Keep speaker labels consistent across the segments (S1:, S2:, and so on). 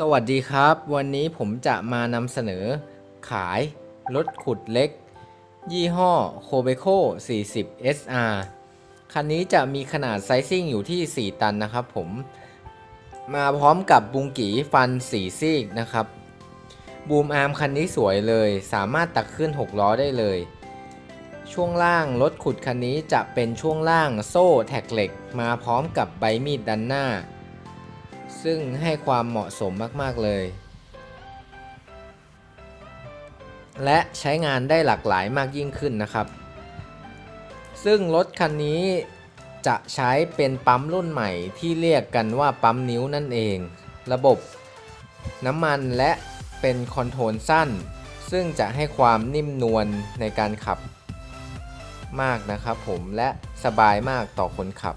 S1: สวัสดีครับ วันนี้ผมจะมานำเสนอ ขายรถขุดเล็ก ยี่ห้อ k o b e c o 40 SR คันนี้จะมีขนาดไซซิ่งอยู่ที่ 4 ตันนะครับผม มาพร้อมกับบุงกีฟัน 4 ซีกนะครับ บูมอาร์มคันนี้สวยเลย สามารถตักขึ้น 6 ล้อได้เลย ช่วงล่างรถขุดคันนี้จะเป็นช่วงล่างโซ่แท็กเหล็ก มาพร้อมกับใบมีดด้านหน้า ซึ่งให้ความเหมาะสมมาก ๆ เลย และใช้งานได้หลากหลายมากยิ่งขึ้นนะครับ ซึ่งรถคันนี้จะใช้เป็นปั๊มรุ่นใหม่ที่เรียกกันว่าปั๊มนิ้วนั่นเอง ระบบน้ำมันและเป็นคอนโทรลสั้น ซึ่งจะให้ความนิ่มนวลในการขับมากนะครับผมและสบายมากต่อคนขับ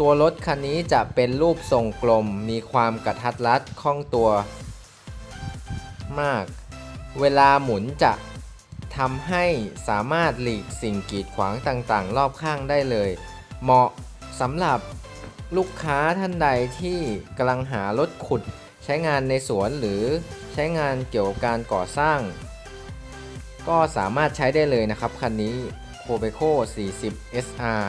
S1: ตัวรถคันนี้จะเป็นรูปทรงกลม มีความกระทัดรัดคล่องตัวมาก เวลาหมุนจะทำให้สามารถหลีกสิ่งกีดขวางต่างๆ รอบข้างได้เลย เหมาะสำหรับลูกค้าท่านใดที่กำลังหารถขุดใช้งานในสวนหรือใช้งานเกี่ยวกับการก่อสร้าง ก็สามารถใช้ได้เลยนะครับ คันนี้ c o b e c o 40 SR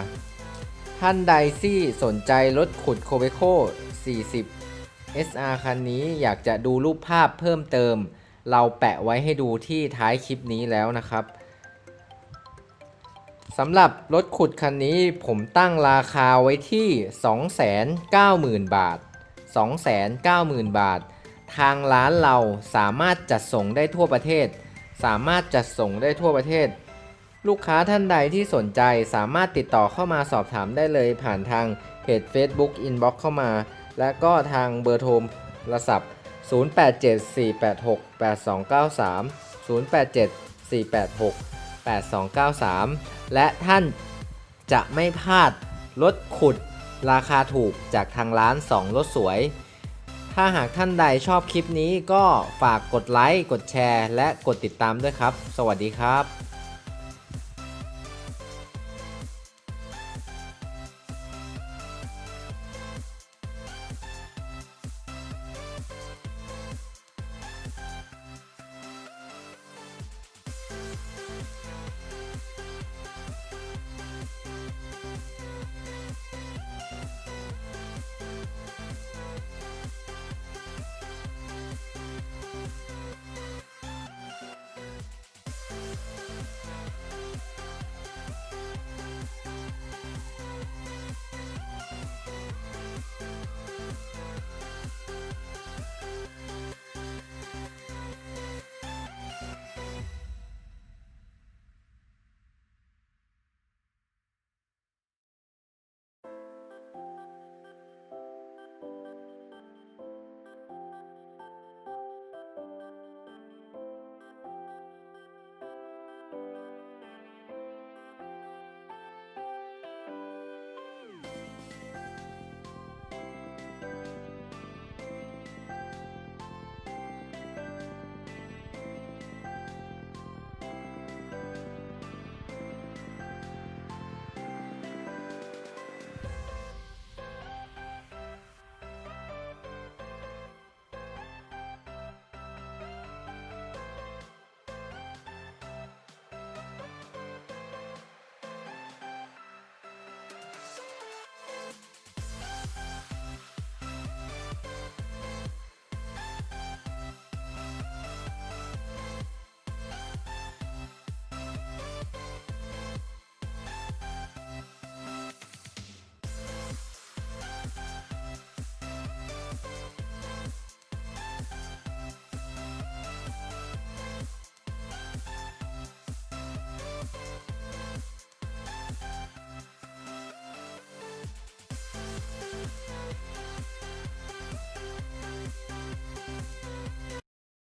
S1: ท่านใดที่สนใจรถขุดโคเบโค40 SR คันนี้อยากจะดูรูปภาพเพิ่มเติม เราแปะไว้ให้ดูที่ท้ายคลิปนี้แล้วนะครับสำหรับรถขุดคันนี้ผมตั้งราคาไว้ที่ 290,000 บาท 290,000 บาท ทางร้านเราสามารถจัดส่งได้ทั่วประเทศ สามารถจัดส่งได้ทั่วประเทศ ลูกค้าท่านใดที่สนใจสามารถติดต่อเข้ามาสอบถามได้เลยผ่านทางเพจ Facebook Inbox เข้ามา และก็ทางเบอร์โทรศัพท์ 0874868293 0874868293 และท่านจะไม่พลาดรถขุดราคาถูกจากทางร้าน 2 รถสวย ถ้าหากท่านใดชอบคลิปนี้ก็ฝากกดไลค์ กดแชร์ และกดติดตามด้วยครับ สวัสดีครับ